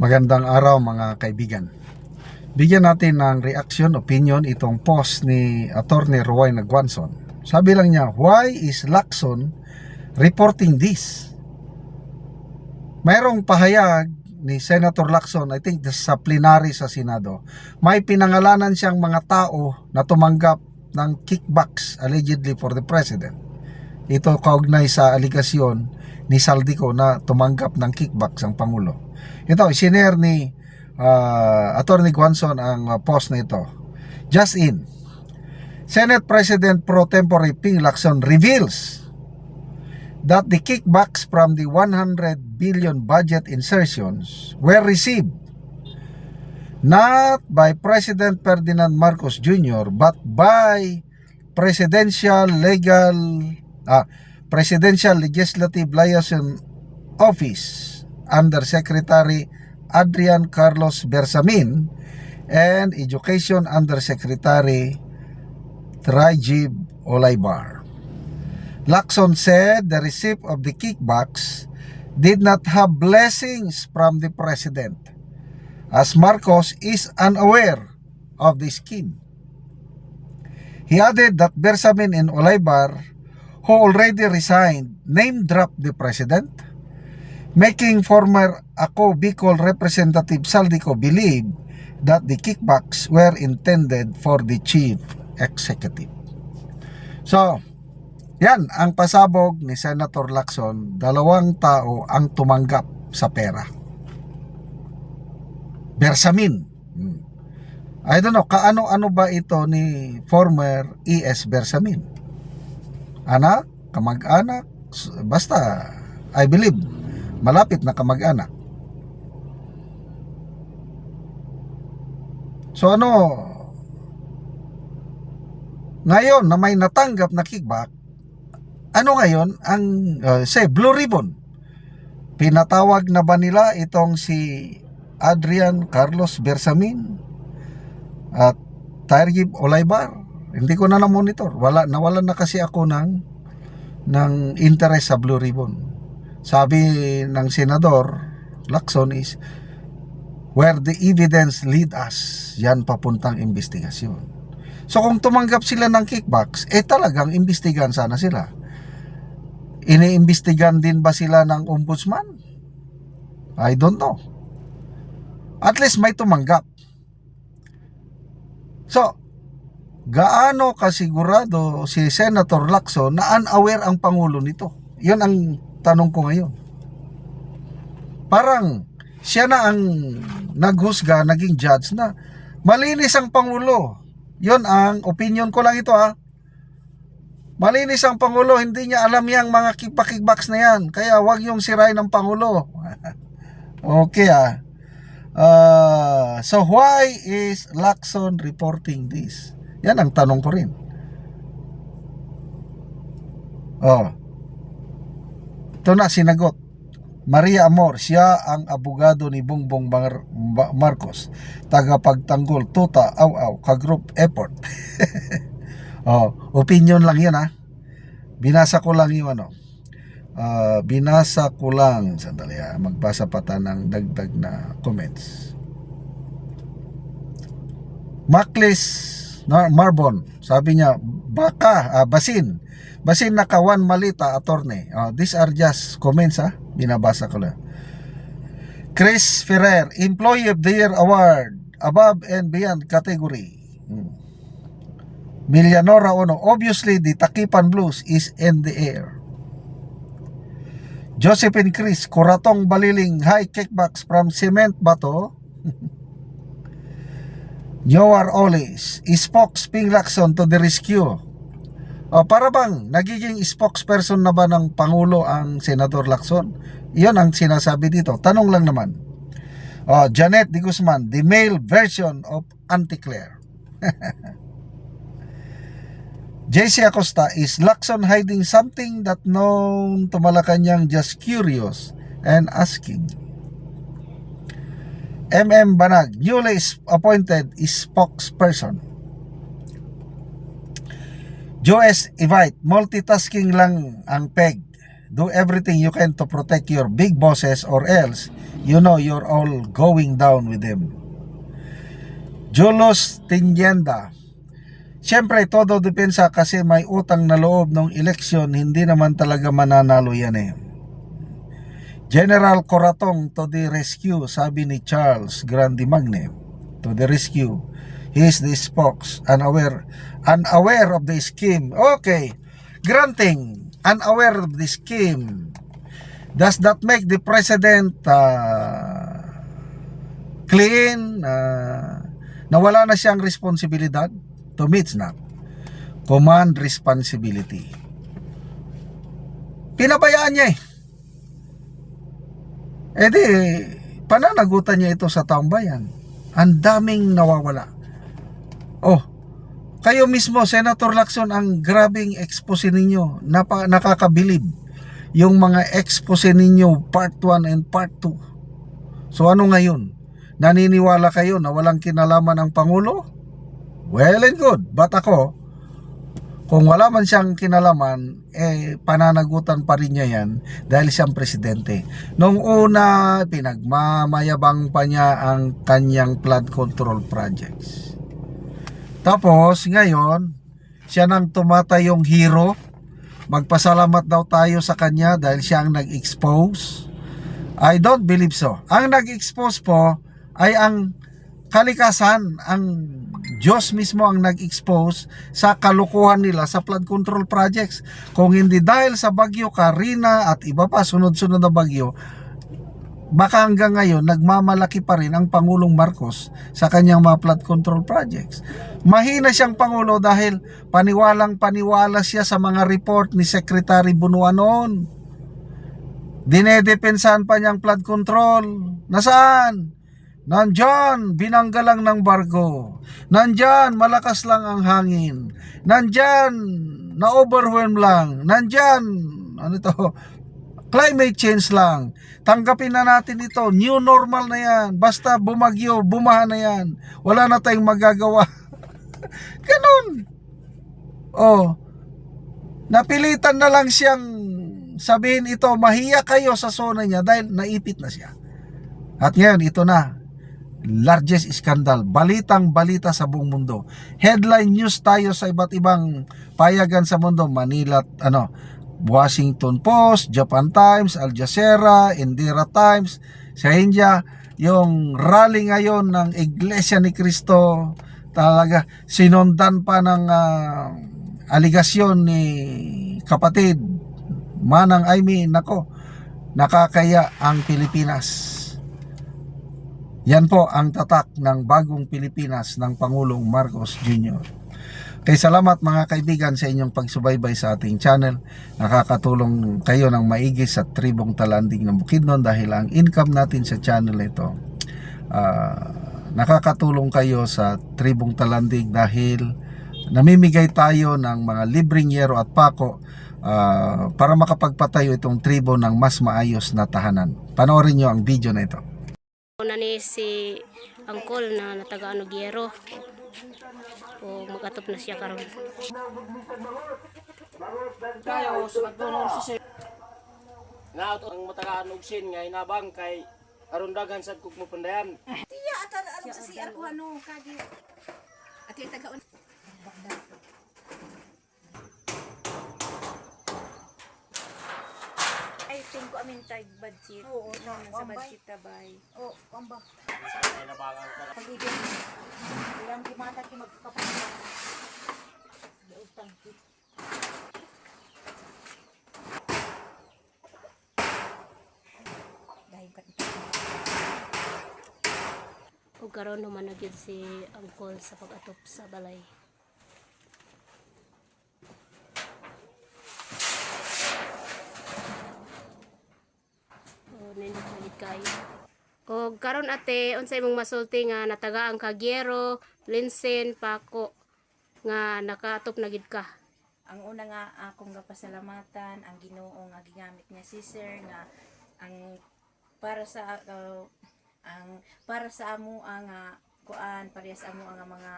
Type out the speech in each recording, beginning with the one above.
Magandang araw mga kaibigan. Bigyan natin ng reaction, opinion itong post ni Attorney Roy Nagwanson. Sabi lang niya, why is Lacson reporting this? Mayroong pahayag ni Senator Lacson, I think sa plenary sa Senado, may pinangalanan siyang mga tao na tumanggap ng kickbacks allegedly for the President. Ito kaugnay sa aligasyon ni Saldico na tumanggap ng kickbacks ang Pangulo. Ito, isinare ni uh, Attorney Guanson ang uh, post na ito. Just in, Senate President Pro Tempore Ping Lacson reveals that the kickbacks from the 100 billion budget insertions were received not by President Ferdinand Marcos Jr. but by Presidential Legal ah, Presidential Legislative Liaison Office Under Secretary Adrian Carlos Bersamin and Education Undersecretary Trajib Olaybar. Lacson said the receipt of the kickbacks did not have blessings from the president as Marcos is unaware of the scheme. He added that Bersamin and Olaybar, who already resigned, name-dropped the president, making former Ako Bicol Representative Saldico believe that the kickbacks were intended for the chief executive. So, yan ang pasabog ni Senator Lacson, dalawang tao ang tumanggap sa pera. Bersamin. Hmm. I don't know, kaano-ano ba ito ni former ES Bersamin? Anak, kamag-anak, basta, I believe, malapit na kamag-anak. So ano, ngayon na may natanggap na kickback, ano ngayon ang, uh, say, Blue Ribbon? Pinatawag na ba nila itong si Adrian Carlos Bersamin at Tayrib Olaybar? Hindi ko na na-monitor. Wala, nawalan na kasi ako ng, ng interest sa Blue Ribbon. Sabi ng senador Lacson is where the evidence lead us, yan papuntang investigasyon. So kung tumanggap sila ng kickbacks, eh talagang imbestigan sana sila. Iniimbestigan din ba sila ng ombudsman? I don't know. At least may tumanggap. So, gaano kasigurado si Senator Lacson na unaware ang Pangulo nito? Yun ang tanong ko ngayon. Parang siya na ang naghusga, naging judge na malinis ang Pangulo. Yun ang opinion ko lang ito ha. Malinis ang Pangulo, hindi niya alam yang mga kickbacks na yan. Kaya wag yung sirain ng Pangulo. okay ah. Uh, so why is Lacson reporting this? Yan ang tanong ko rin. Oh. Ito na sinagot. Maria Amor, siya ang abogado ni Bongbong Mar- Marcos, tagapagtanggol tuta aw aw ka group effort. oh, opinion lang 'yan ha. Binasa ko lang 'yung ano. Ah, binasa ko lang sandali ha. Magbasa pa ta ng dagdag na comments. Maclis Marbon, sabi niya, baka, ah, basin, basin na kawan malita, attorney. Ah, these are just comments ha, binabasa ko lang. Chris Ferrer, Employee of the Year Award, above and beyond category. Hmm. Milianora Ono, obviously the Takipan Blues is in the air. Josephine Chris, Kuratong Baliling, high kickbacks from Cement Bato. Yowar Olis, spokes Ping Lacson to the rescue. O, para bang nagiging spokesperson na ba ng Pangulo ang Senador Lacson? Iyon ang sinasabi dito. Tanong lang naman. O, Janet Di Guzman, the male version of Auntie Claire. JC Acosta, is Lacson hiding something that known to Malacanang just curious and asking? MM Banag, newly appointed spokesperson. Joes Evite, multitasking lang ang peg. Do everything you can to protect your big bosses or else you know you're all going down with them. Julos Tinyenda Siyempre, todo depensa kasi may utang na loob ng eleksyon, hindi naman talaga mananalo yan eh. General Coratong to the rescue, sabi ni Charles Grandi Magne. To the rescue. He is the spokes, unaware, unaware of the scheme. Okay, granting, unaware of the scheme. Does that make the president uh, clean? Uh, nawala na siyang responsibilidad? To me, it's not. Command responsibility. Pinabayaan niya eh. Eh di, pananagutan niya ito sa taong bayan. Ang daming nawawala. Oh, kayo mismo, Senator Lacson, ang grabing expose ninyo. Napa, nakakabilib. Yung mga expose ninyo, part 1 and part 2. So ano ngayon? Naniniwala kayo na walang kinalaman ang Pangulo? Well and good. But ako, kung wala man siyang kinalaman, eh pananagutan pa rin niya yan dahil siyang presidente. Noong una, pinagmamayabang pa niya ang kanyang flood control projects. Tapos, ngayon, siya nang tumatayong hero. Magpasalamat daw tayo sa kanya dahil siya ang nag-expose. I don't believe so. Ang nag-expose po ay ang kalikasan, ang Diyos mismo ang nag-expose sa kalukuhan nila sa flood control projects. Kung hindi dahil sa bagyo Karina at iba pa sunod-sunod na bagyo, baka hanggang ngayon nagmamalaki pa rin ang Pangulong Marcos sa kanyang mga flood control projects. Mahina siyang Pangulo dahil paniwalang paniwala siya sa mga report ni Secretary Bunuan noon. Dinedepensahan pa niyang flood control. Nasaan? Nandyan, binangga lang ng barko. Nandyan, malakas lang ang hangin. Nandyan, na-overwhelm lang. Nandyan, ano to, climate change lang. Tanggapin na natin ito. New normal na yan. Basta bumagyo, bumaha na yan. Wala na tayong magagawa. Ganun. Oh. Napilitan na lang siyang sabihin ito, mahiya kayo sa zona niya dahil naipit na siya. At ngayon, ito na. Largest scandal. Balitang balita sa buong mundo. Headline news tayo sa iba't ibang payagan sa mundo. Manila, ano, Washington Post, Japan Times, Al Jazeera, Indira Times, sa India, yung rally ngayon ng Iglesia ni Cristo, talaga sinundan pa ng ah, aligasyon ni kapatid Manang Aimee, nako, nakakaya ang Pilipinas. Yan po ang tatak ng bagong Pilipinas ng Pangulong Marcos Jr. Kay salamat mga kaibigan sa inyong pagsubaybay sa ating channel. Nakakatulong kayo ng maigi sa tribong talanding ng Bukidnon dahil ang income natin sa channel ito ah, nakakatulong kayo sa tribong talandig dahil namimigay tayo ng mga libreng yero at pako ah, para makapagpatayo itong tribo ng mas maayos na tahanan. Panoorin nyo ang video na ito. na ni si Angkol na nataga Anogiero. O magatop na siya karon. kayo sa pagtunong sa sir. Nga ang matagaan og sin nga inabang kay aron daghan sad kog mapandayan. Tiya at ano sa CR ko ano kagi. At yung think ko amin tag budget. Oo, na, sa budget tabay. Oo, pamba. Pagiging ilang kimata ki magkapatid. Utang kit. Dahil kat O karon naman na si Angkol sa pagatop sa balay. O nindot na gid kayo. Karon ate, unsay imong masulti nga nataga ang Kagiero, Linsen, Pako nga nakaatop na gid ka. ang una nga akong gapasalamatan ang Ginoo nga gigamit niya si sir nga ang para sa uh, ang para sa amo ang nga kuan parehas amo ang mga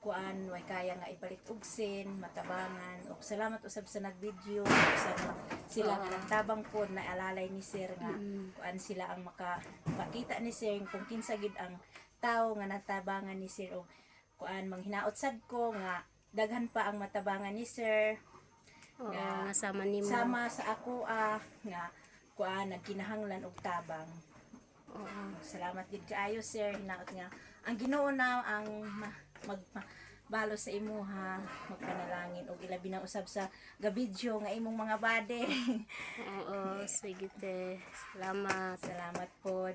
kuan way kaya nga ibalik og sin matabangan. Og salamat usab sa nagvideo. Usab sila nga nagtabang pod na alalay ni sir nga kuan sila ang maka makita ni sir kung kinsa gid ang tao nga natabangan ni sir. Og kuan manghinaot sad ko nga daghan pa ang matabangan ni sir. Oo, nga sama nimo. sama sa ako ah nga kuan nagkinahanglan og tabang. Oo. salamat gid kaayo sir. Hinaot nga ang Ginoo na ang ma- mag ma- balo sa imuha magpanalangin og ilabi na usab sa gabidyo nga imong mga bade Oo, sige te. Salamat. salamat pod